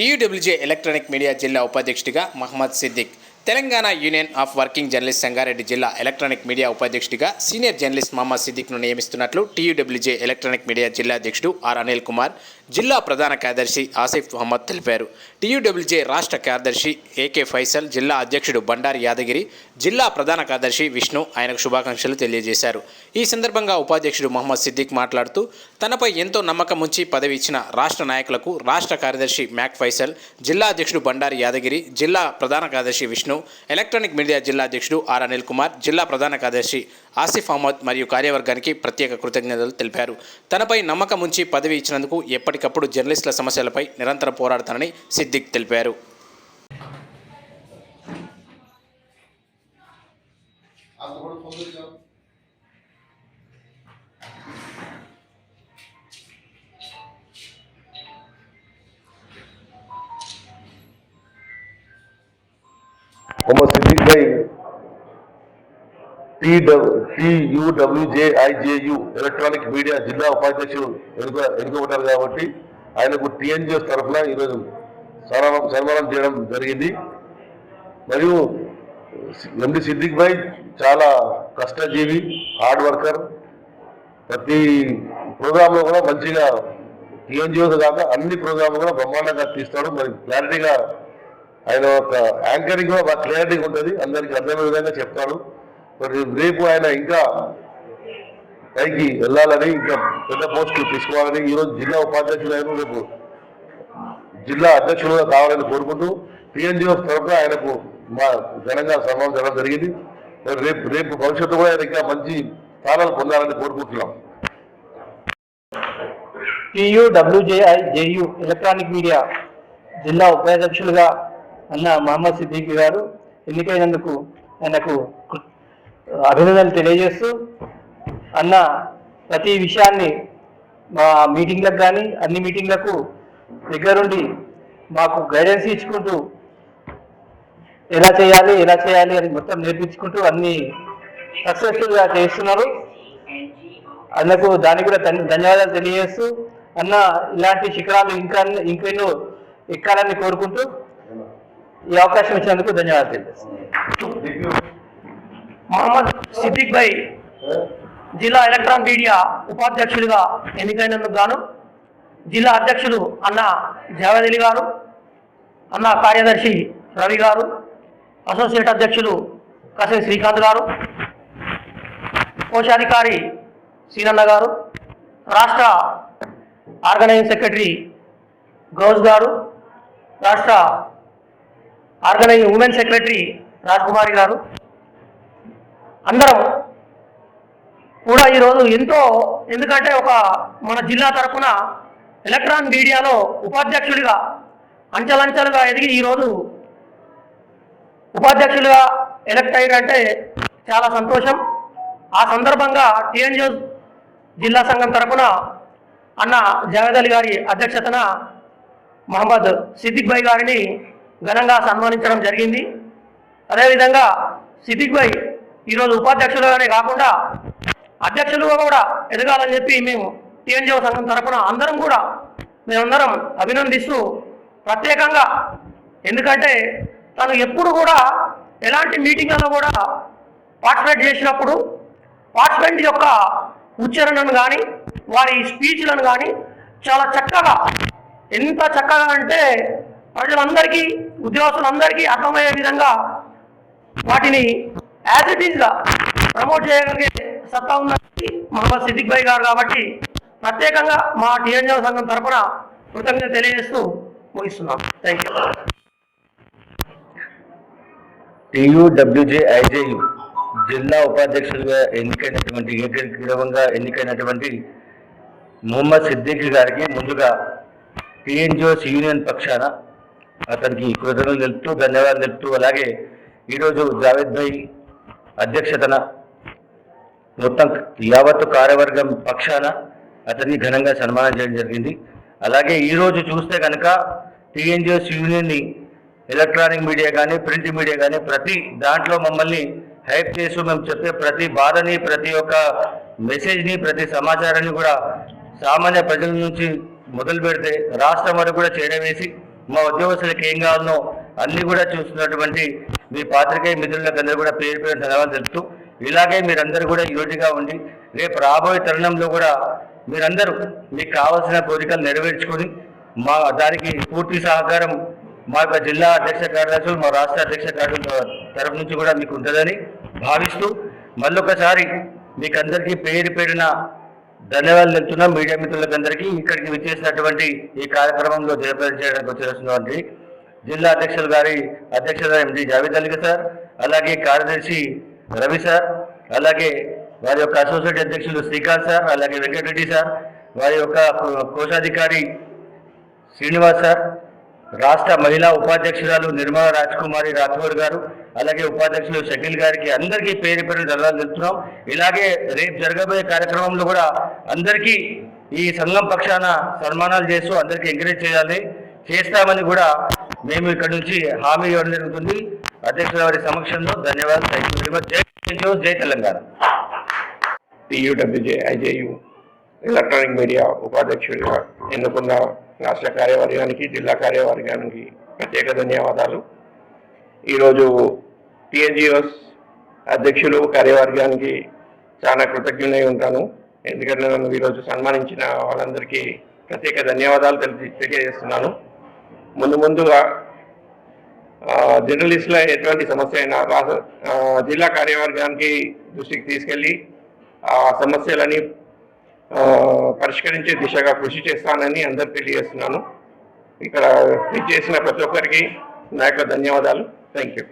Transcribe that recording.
TUWJ electronic media జిల్లా ఉపాధ్యక్షుడిగా Mohammed Siddiq Telangana union of working journalist Sangareddy జిల్లా electronic media ఉపాధ్యక్షుడిగా senior journalist Mohammed సిద్దిక్ను నియమిస్తున్నట్లు టీయూడబ్ల్యూజే ఎలక్ట్రానిక్ మీడియా జిల్లా అధ్యక్షుడు ఆర్ అనిల్ కుమార్ జిల్లా ప్రధాన కార్యదర్శి ఆసిఫ్ మహమ్మద్ తెలిపారు. టీయూడబ్ల్యూజే రాష్ట్ర కార్యదర్శి ఏకే ఫైసల్ జిల్లా అధ్యక్షుడు బండారి యాదగిరి జిల్లా ప్రధాన కార్యదర్శి విష్ణు ఆయనకు శుభాకాంక్షలు తెలియజేశారు. ఈ సందర్భంగా ఉపాధ్యక్షుడు మహమ్మద్ సిద్దిక్ మాట్లాడుతూ తనపై ఎంతో నమ్మకం ఉంచి పదవి ఇచ్చిన రాష్ట్ర నాయకులకు రాష్ట్ర కార్యదర్శి మ్యాక్ ఫైసల్ జిల్లా అధ్యక్షుడు బండారి యాదగిరి జిల్లా ప్రధాన కార్యదర్శి విష్ణు ఎలక్ట్రానిక్ మీడియా జిల్లా అధ్యక్షుడు ఆర్ అనిల్ కుమార్ జిల్లా ప్రధాన కార్యదర్శి ఆసిఫ్ అహ్మద్ మరియు కార్యవర్గానికి ప్రత్యేక కృతజ్ఞతలు తెలిపారు తనపై నమ్మకం ఉంచి పదవి ఇచ్చినందుకు ఎప్పటికప్పుడు జర్నలిస్టుల సమస్యలపై నిరంతరం పోరాడతానని సిద్దిక్ తెలిపారు मोहम्मद మొహమ్మద్ సిద్దిక్ భాయ్ టియుడబ్ల్యూజేఐజేయు ఎలక్ట్రానిక్ మీడియా జిల్లా ఉపాధ్యక్షులు ఎన్నుక ఎన్నుకోబడ్డారు కాబట్టి ఆయనకు టిఎన్జిఎస్ తరఫున ఈరోజు సన్మానం సన్మానం చేయడం జరిగింది. మరియు ఎండి సిద్దిక్ భాయ్ చాలా కష్టజీవి హార్డ్ వర్కర్ ప్రతి ప్రోగ్రాంలో కూడా మంచిగా టీఎన్జిఓస్ కాక అన్ని ప్రోగ్రాంలు కూడా బ్రహ్మాండంగా తీస్తాడు. మరి క్లారిటీగా ఆయన ఒక యాంకరింగ్ కూడా బాగా క్లారిటీగా ఉంటుంది. అందరికి అర్థమయ్యే విధంగా చెప్తాడు మరి రేపు ఆయన ఇంకా పైకి వెళ్ళాలని ఇంకా పెద్ద పోస్టులు తీసుకోవాలని ఈరోజు జిల్లా ఉపాధ్యక్షులు ఆయన రేపు జిల్లా అధ్యక్షులుగా కావాలని కోరుకుంటూ టీఎన్జిఓ తరఫున ఆయనకు మా ఘనంగా సన్మానం జరగడం జరిగింది. మరి రేపు రేపు భవిష్యత్తు కూడా ఆయన ఇంకా మంచి స్థానాలు పొందాలని కోరుకుంటున్నాం. TU WJI JU electronic media జిల్లా ఉపాధ్యక్షులుగా అన్న మహమ్మద్ సిద్దిక్ గారు ఎన్నికైనందుకు ఆయనకు అభినందనలు తెలియజేస్తూ అన్న ప్రతి విషయాన్ని మా మీటింగ్లకు కానీ అన్ని మీటింగ్లకు దగ్గరుండి మాకు గైడెన్స్ ఇచ్చుకుంటూ ఎలా చేయాలి ఎలా చేయాలి అని మొత్తం నేర్పించుకుంటూ అన్ని సక్సెస్ఫుల్గా చేస్తున్నారు. అన్నకు దానికి కూడా ధన్యవాదాలు తెలియజేస్తూ అన్న ఇలాంటి శిఖరాలు ఇంకా ఇంకెన్నో ఎక్కాలని కోరుకుంటూ ఈ అవకాశం ఇచ్చినందుకు ధన్యవాదాలు తెలియజేస్తున్నాను. మహమ్మద్ సిద్దిక్ భాయ్ జిల్లా ఎలక్ట్రాన్ మీడియా ఉపాధ్యక్షులుగా ఎన్నికైనందుకు గాను జిల్లా అధ్యక్షులు అన్న జావేద్ గారు అన్న కార్యదర్శి రవి గారు అసోసియేట్ అధ్యక్షులు కసే శ్రీకాంత్ గారు కోశాధికారి సీనన్న గారు రాష్ట్ర ఆర్గనైజింగ్ సెక్రటరీ గౌజ్ గారు రాష్ట్ర ఆర్గనైజ్ ఉమెన్ సెక్రటరీ రాజ్కుమారి గారు. అందరం కూడా ఈరోజు ఎంతో ఎందుకంటే ఒక మన జిల్లా తరఫున ఎలక్ట్రాన్ మీడియాలో ఉపాధ్యక్షుడిగా అంచెలంచెలుగా ఎదిగి ఈరోజు ఉపాధ్యక్షులుగా ఎలక్ట్ అయ్యారంటే చాలా సంతోషం. ఆ సందర్భంగా టిఎన్జిఓ జిల్లా సంఘం తరఫున అన్న జగద్ అలీ గారి అధ్యక్షతన మహమ్మద్ సిద్దిక్ భాయ్ గారిని ఘనంగా సన్మానించడం జరిగింది. అదేవిధంగా సిద్దిక్ భాయ్ ఈరోజు ఉపాధ్యక్షులుగానే కాకుండా అధ్యక్షులుగా కూడా ఎదగాలని చెప్పి మేము టీఎన్జిఓ సంఘం తరపున అందరం కూడా మేమందరం అభినందిస్తూ ప్రత్యేకంగా ఎందుకంటే తను ఎప్పుడు కూడా ఎలాంటి మీటింగ్లలో కూడా పార్టిసిపేట్ చేసినప్పుడు పార్టిసిపెంట్ యొక్క ఉచ్చారణను కానీ వారి స్పీచ్లను కానీ చాలా చక్కగా ఎంత చక్కగా అంటే ప్రజలందరికీ ఉద్యోగస్తులందరికీ అర్థమయ్యే విధంగా వాటిని యాజ్ ఇట్ ఈస్గా ప్రమోట్ చేయగలిగే సత్తా ఉన్నది మహమ్మద్ సిద్దిక్ భాయ్ గారు కాబట్టి ప్రత్యేకంగా మా టీఎన్జీ సంఘం తరఫున కృతజ్ఞత తెలియజేస్తూ ముగిస్తున్నాం. థ్యాంక్ యూ టీయూడబ్ల్యూజేఐజేయు జిల్లా ఉపాధ్యక్షులుగా ఎన్నికైనటువంటి ఏకగ్రీవంగా ఎన్నికైనటువంటి ముహమ్మద్ సిద్దిక్ గారికి ముందుగా టీఎన్జిఓస్ యూనియన్ పక్షాన అతనికి కృతజ్ఞతలు తెలుపుతూ ధన్యవాదాలు తెలుపుతూ అలాగే ఈరోజు జావేద్ భాయ్ అధ్యక్షతన మొత్తం యావత్తు కార్యవర్గం పక్షాన అతన్ని ఘనంగా సన్మానం చేయడం జరిగింది. అలాగే ఈరోజు చూస్తే కనుక టీఎన్జిఎస్ యూనియన్ని ఎలక్ట్రానిక్ మీడియా కానీ ప్రింట్ మీడియా కానీ ప్రతి దాంట్లో మమ్మల్ని హైప్ చేస్తూ మేము చెప్పే ప్రతి బాధని ప్రతి ఒక్క మెసేజ్ని ప్రతి సమాచారాన్ని కూడా సామాన్య ప్రజల నుంచి మొదలు పెడితే రాష్ట్రం వరకు కూడా చేరవేసి మా ఉద్యోగస్తులకు ఏం కావాలనో అన్ని కూడా చూస్తున్నటువంటి మీ పాత్రికేయ మిత్రులకు అందరూ కూడా పేరు పేరు ధన్యవాదాలు తెలుపుతూ ఇలాగే మీరందరూ కూడా యోటిగా ఉండి రేపు రాబోయే తరుణంలో కూడా మీరందరూ మీకు కావాల్సిన కోరికలు నెరవేర్చుకొని మా దానికి పూర్తి సహకారం మా యొక్క జిల్లా అధ్యక్ష కార్యదర్శులు మా రాష్ట్ర అధ్యక్ష కార్యదర్శుల తరఫు నుంచి కూడా మీకు ఉంటుందని భావిస్తూ మళ్ళొకసారి మీకందరికీ పేరు పేరున ధన్యవాదాలు చెప్తున్నాం మీడియా మిత్రులకు అందరికీ ఇక్కడికి విచ్చేసినటువంటి ఈ కార్యక్రమంలో జయప్రదం చేయడానికి వచ్చేసినటువంటి జిల్లా అధ్యక్షులు గారి అధ్యక్షత ఎండి జావేద్ అలీ సార్ అలాగే కార్యదర్శి రవి సార్ అలాగే వారి యొక్క అసోసియేట్ అధ్యక్షులు శ్రీకాంత్ సార్ అలాగే వెంకటరెడ్డి సార్ వారి యొక్క కోశాధికారి శ్రీనివాస్ సార్ రాష్ట్ర మహిళా ఉపాధ్యక్షురాలు నిర్మలా రాజ్ కుమారి రాథోడ్ గారు అలాగే ఉపాధ్యక్షులు షకీల్ గారికి అందరికీ పేరు పేరు ధర్నాలు తెలుపుతున్నాం. ఇలాగే రేపు జరగబోయే కార్యక్రమంలో కూడా అందరికీ ఈ సంఘం పక్షాన సన్మానాలు చేస్తూ అందరికీ ఎంకరేజ్ చేయాలి. చేస్తామని కూడా మేము ఇక్కడ నుంచి హామీ ఇవ్వడం జరుగుతుంది. అధ్యక్షుల వారి సమక్షంలో ధన్యవాదాలు. థ్యాంక్ యూ వెరీ మచ్ జై జై Telangana. TUWJ IJU electronic media ఉపాధ్యక్షుడిగా ఎన్నుకున్న రాష్ట్ర కార్యవర్గానికి జిల్లా కార్యవర్గానికి ప్రత్యేక ధన్యవాదాలు. ఈరోజు టిఎన్జిఓస్ అధ్యక్షులు కార్యవర్గానికి చాలా కృతజ్ఞులై ఉంటాను. ఎందుకంటే నన్ను ఈరోజు సన్మానించిన వాళ్ళందరికీ ప్రత్యేక ధన్యవాదాలు తెలిసి తెలియజేస్తున్నాను. ముందు ముందుగా జర్నలిస్ట్లో జర్నలిస్టుల ఎటువంటి సమస్య అయినా రాష్ట్ర జిల్లా కార్యవర్గానికి దృష్టికి తీసుకెళ్ళి ఆ సమస్యలని పరిష్కరించే దిశగా కృషి చేస్తానని అందరు తెలియజేస్తున్నాను. ఇక్కడ చేసిన ప్రతి ఒక్కరికి నా యొక్క ధన్యవాదాలు. Thank you